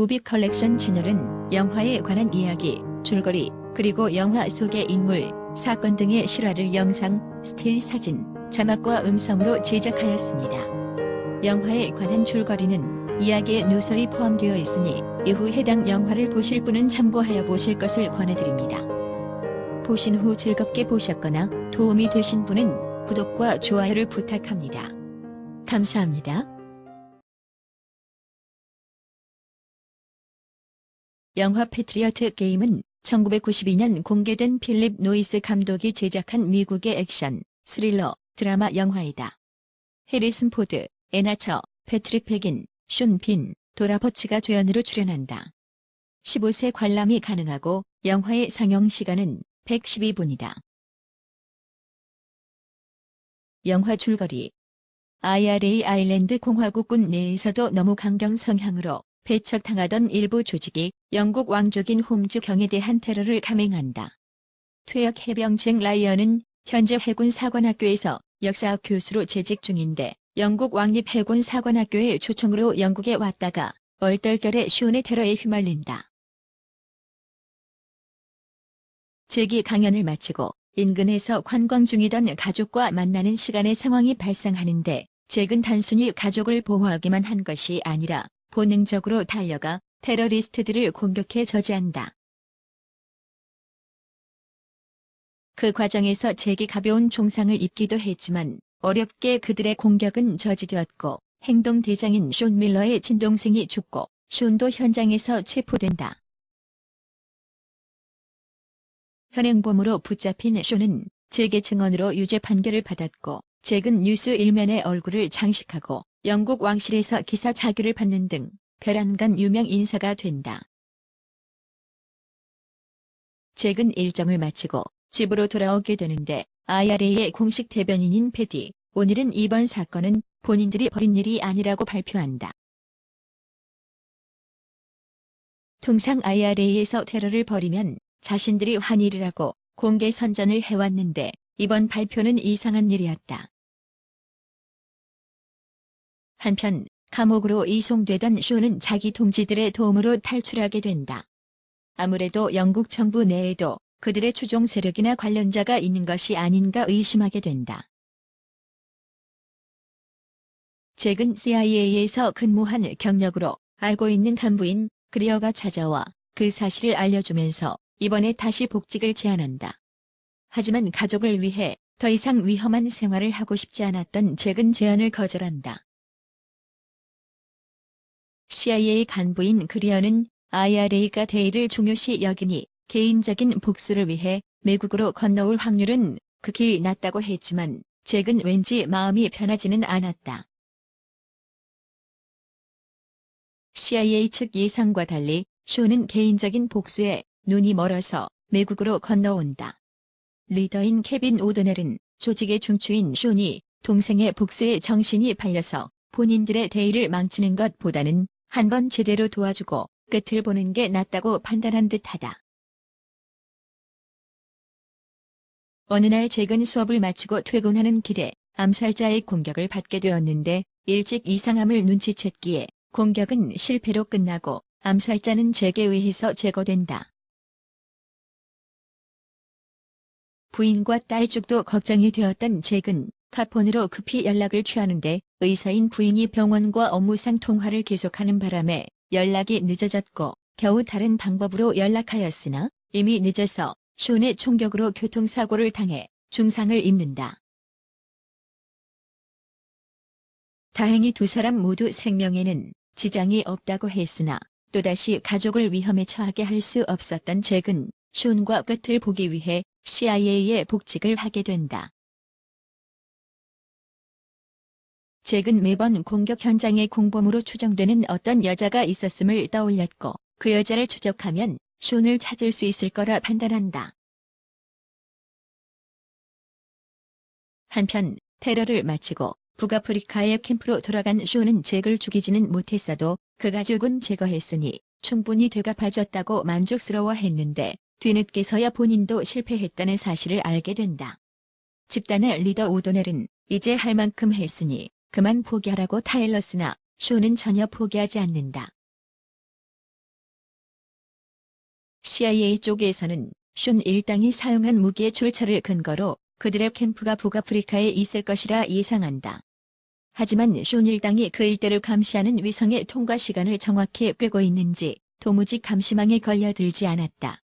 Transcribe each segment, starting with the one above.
무비 컬렉션 채널은 영화에 관한 이야기, 줄거리, 그리고 영화 속의 인물, 사건 등의 실화를 영상, 스틸 사진, 자막과 음성으로 제작하였습니다. 영화에 관한 줄거리는 이야기의 누설이 포함되어 있으니 이후 해당 영화를 보실 분은 참고하여 보실 것을 권해드립니다. 보신 후 즐겁게 보셨거나 도움이 되신 분은 구독과 좋아요를 부탁합니다. 감사합니다. 영화 패트리어트 게임은 1992년 공개된 필립 노이스 감독이 제작한 미국의 액션, 스릴러, 드라마 영화이다. 해리슨 포드, 에나처, 패트릭 백인, 슌 빈, 도라 버치가 주연으로 출연한다. 15세 관람이 가능하고 영화의 상영 시간은 112분이다. 영화 줄거리 IRA 아일랜드 공화국군 내에서도 너무 강경 성향으로 배척당하던 일부 조직이 영국 왕족인 홈즈 경에 대한 테러를 감행한다. 퇴역 해병 잭 라이언은 현재 해군 사관학교에서 역사학 교수로 재직 중인데 영국 왕립 해군 사관학교의 초청으로 영국에 왔다가 얼떨결에 슌의 테러에 휘말린다. 잭이 강연을 마치고 인근에서 관광 중이던 가족과 만나는 시간에 상황이 발생하는데 잭은 단순히 가족을 보호하기만 한 것이 아니라 본능적으로 달려가 테러리스트들을 공격해 저지한다. 그 과정에서 잭이 가벼운 총상을 입기도 했지만 어렵게 그들의 공격은 저지되었고 행동 대장인 숀 밀러의 친동생이 죽고 숀도 현장에서 체포된다. 현행범으로 붙잡힌 숀은 잭의 증언으로 유죄 판결을 받았고 잭은 뉴스 일면에 얼굴을 장식하고 영국 왕실에서 기사 자규를 받는 등 별안간 유명 인사가 된다. 잭은 일정을 마치고 집으로 돌아오게 되는데 IRA의 공식 대변인인 패디, 오늘은 이번 사건은 본인들이 벌인 일이 아니라고 발표한다. 통상 IRA에서 테러를 벌이면 자신들이 한 일이라고 공개 선전을 해왔는데 이번 발표는 이상한 일이었다. 한편 감옥으로 이송되던 쇼는 자기 동지들의 도움으로 탈출하게 된다. 아무래도 영국 정부 내에도 그들의 추종 세력이나 관련자가 있는 것이 아닌가 의심하게 된다. 잭은 CIA에서 근무한 경력으로 알고 있는 간부인 그리어가 찾아와 그 사실을 알려주면서 이번에 다시 복직을 제안한다. 하지만 가족을 위해 더 이상 위험한 생활을 하고 싶지 않았던 잭은 제안을 거절한다. CIA 간부인 그리어는 IRA가 대의를 중요시 여기니 개인적인 복수를 위해 미국으로 건너올 확률은 극히 낮다고 했지만 잭은 왠지 마음이 편하지는 않았다. CIA 측 예상과 달리 쇼는 개인적인 복수에 눈이 멀어서 미국으로 건너온다. 리더인 케빈 오도넬은 조직의 중추인 쇼니 동생의 복수에 정신이 팔려서 본인들의 대의를 망치는 것보다는 한번 제대로 도와주고 끝을 보는 게 낫다고 판단한 듯하다. 어느 날 잭은 수업을 마치고 퇴근하는 길에 암살자의 공격을 받게 되었는데 일찍 이상함을 눈치챘기에 공격은 실패로 끝나고 암살자는 잭에 의해서 제거된다. 부인과 딸 쪽도 걱정이 되었던 잭은 카폰으로 급히 연락을 취하는데 의사인 부인이 병원과 업무상 통화를 계속하는 바람에 연락이 늦어졌고 겨우 다른 방법으로 연락하였으나 이미 늦어서 숀의 총격으로 교통사고를 당해 중상을 입는다. 다행히 두 사람 모두 생명에는 지장이 없다고 했으나 또다시 가족을 위험에 처하게 할 수 없었던 잭은 숀과 끝을 보기 위해 CIA에 복직을 하게 된다. 잭은 매번 공격 현장의 공범으로 추정되는 어떤 여자가 있었음을 떠올렸고 그 여자를 추적하면 숀을 찾을 수 있을 거라 판단한다. 한편 테러를 마치고 북아프리카의 캠프로 돌아간 숀은 잭을 죽이지는 못했어도 그 가족은 제거했으니 충분히 되갚아줬다고 만족스러워했는데 뒤늦게서야 본인도 실패했다는 사실을 알게 된다. 집단의 리더 오도넬은 이제 할 만큼 했으니 그만 포기하라고 타일렀으나 쇼는 전혀 포기하지 않는다. CIA 쪽에서는 슌 일당이 사용한 무기의 출처를 근거로 그들의 캠프가 북아프리카에 있을 것이라 예상한다. 하지만 슌 일당이 그 일대를 감시하는 위성의 통과 시간을 정확히 꿰고 있는지 도무지 감시망에 걸려들지 않았다.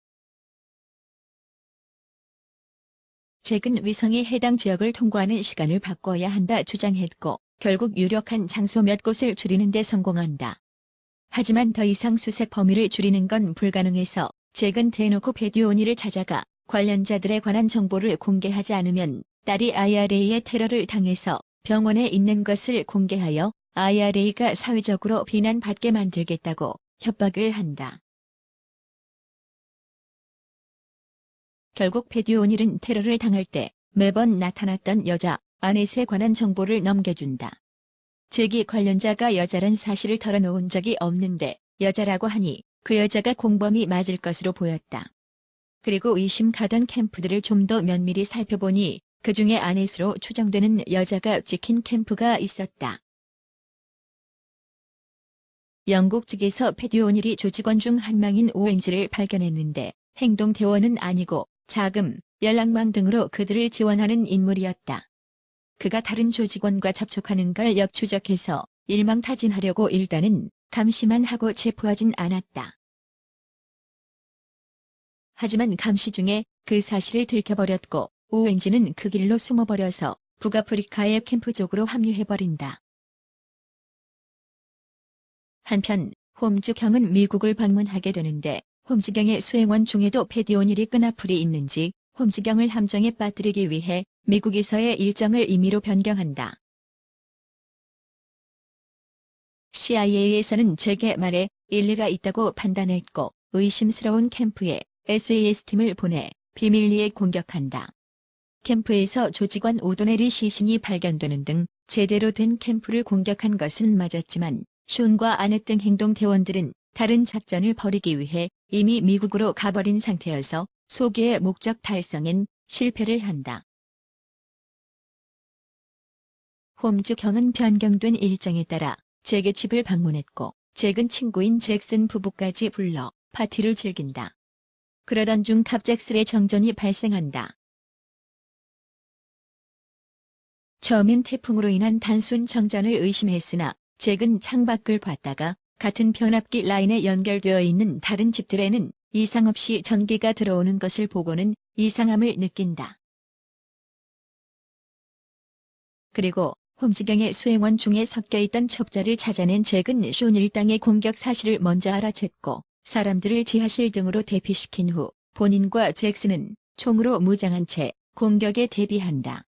최근 위성이 해당 지역을 통과하는 시간을 바꿔야 한다 주장했고 결국 유력한 장소 몇 곳을 줄이는 데 성공한다. 하지만 더 이상 수색 범위를 줄이는 건 불가능해서 최근 대놓고 베디오니를 찾아가 관련자들에 관한 정보를 공개하지 않으면 딸이 IRA의 테러를 당해서 병원에 있는 것을 공개하여 IRA가 사회적으로 비난받게 만들겠다고 협박을 한다. 결국 베디오닐은 테러를 당할 때 매번 나타났던 여자 아넷에 관한 정보를 넘겨준다. 즉이 관련자가 여자란 사실을 털어놓은 적이 없는데 여자라고 하니 그 여자가 공범이 맞을 것으로 보였다. 그리고 의심 가던 캠프들을 좀 더 면밀히 살펴보니 그 중에 아넷으로 추정되는 여자가 찍힌 캠프가 있었다. 영국 측에서 페디오닐이 조직원 중 한 명인 오웬지를 발견했는데 행동대원은 아니고 자금, 연락망 등으로 그들을 지원하는 인물이었다. 그가 다른 조직원과 접촉하는 걸 역추적해서 일망타진하려고 일단은 감시만 하고 체포하진 않았다. 하지만 감시 중에 그 사실을 들켜버렸고 오웬지는 그 길로 숨어버려서 북아프리카의 캠프 쪽으로 합류해버린다. 한편 홈즈경은 미국을 방문하게 되는데 홈즈경의 수행원 중에도 페디오닐이 끈앞풀이 있는지 홈즈경을 함정에 빠뜨리기 위해 미국에서의 일정을 임의로 변경한다. CIA에서는 제게 말에 일리가 있다고 판단했고 의심스러운 캠프에 SAS팀을 보내 비밀리에 공격한다. 캠프에서 조직원 오도네리 시신이 발견되는 등 제대로 된 캠프를 공격한 것은 맞았지만 슌과 아넷 등 행동 대원들은 다른 작전을 벌이기 위해 이미 미국으로 가버린 상태여서 소개의 목적 달성엔 실패를 한다. 홈즈 경은 변경된 일정에 따라 잭의 집을 방문했고 잭은 친구인 잭슨 부부까지 불러 파티를 즐긴다. 그러던 중 갑작스레 정전이 발생한다. 처음엔 태풍으로 인한 단순 정전을 의심했으나 잭은 창밖을 봤다가 같은 변압기 라인에 연결되어 있는 다른 집들에는 이상 없이 전기가 들어오는 것을 보고는 이상함을 느낀다. 그리고 홈지경의 수행원 중에 섞여있던 첩자를 찾아낸 잭은 쇼 일당의 공격 사실을 먼저 알아챘고 사람들을 지하실 등으로 대피시킨 후 본인과 잭슨은 총으로 무장한 채 공격에 대비한다.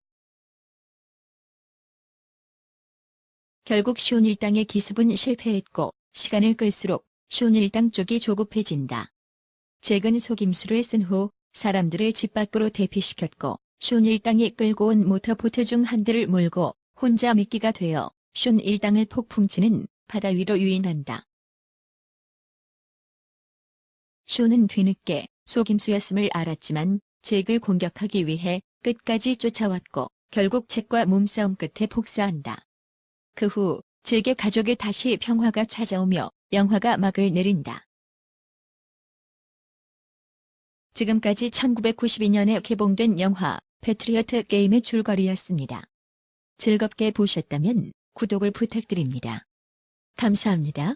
결국 쇼 일당의 기습은 실패했고 시간을 끌수록 쇼 일당 쪽이 조급해진다. 잭은 속임수를 쓴 후 사람들을 집 밖으로 대피시켰고 쇼 일당이 끌고 온 모터보트 중 한 대를 몰고 혼자 미끼가 되어 슌 일당을 폭풍치는 바다 위로 유인한다. 쇼는 뒤늦게 속임수였음을 알았지만 잭을 공격하기 위해 끝까지 쫓아왔고 결국 잭과 몸싸움 끝에 복수한다. 그 후 잭의 가족에 다시 평화가 찾아오며 영화가 막을 내린다. 지금까지 1992년에 개봉된 영화 패트리어트 게임의 줄거리였습니다. 즐겁게 보셨다면 구독을 부탁드립니다. 감사합니다.